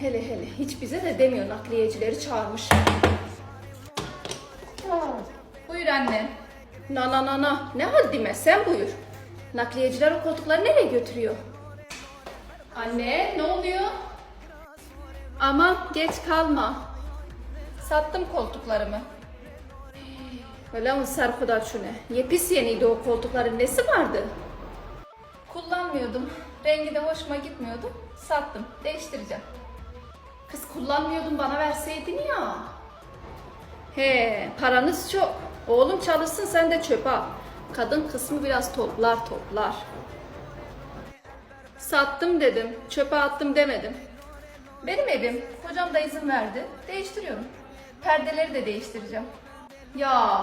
Hele hele hiç bize de demiyor nakliyecileri çağırmış. Buyur anne. Na na na na ne haddime sen buyur. Nakliyeciler o koltukları nereye götürüyor? Anne ne oluyor? Ama geç kalma. Sattım koltuklarımı. Öyle mi sarkuda ne? Yepis yeniydi o koltukların nesi vardı? Kullanmıyordum. Rengi de hoşuma gitmiyordu. Sattım. Değiştireceğim. Kız kullanmıyordun bana verseydin ya. He paranız çok. Oğlum çalışsın sen de çöp al. Kadın kısmı biraz toplar toplar. Sattım dedim. Çöpe attım demedim. Benim evim. Kocam da izin verdi. Değiştiriyorum. Perdeleri de değiştireceğim. Ya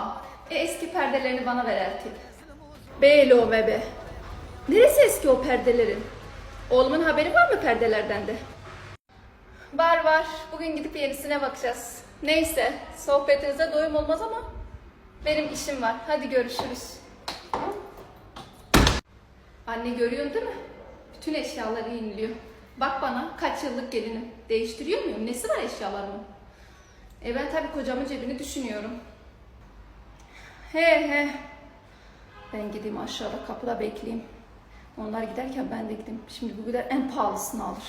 E, eski perdelerini bana ver Ertil. Beylo bebe. Neresi eski o perdelerin? Oğlumun haberi var mı perdelerden de? Var var. Bugün gidip yenisine bakacağız. Neyse Sohbetinize doyum olmaz ama benim işim var. Hadi görüşürüz. Anne görüyorsun değil mi? Bütün eşyaları yeniliyor. Bak bana kaç yıllık gelinim. Değiştiriyor muyum? Nesi var eşyalarımın? E ben tabii kocamın cebini düşünüyorum. he he. Ben gideyim aşağıda kapıda bekleyeyim. Onlar giderken ben de gideyim. Şimdi bu gider en pahalısını alır.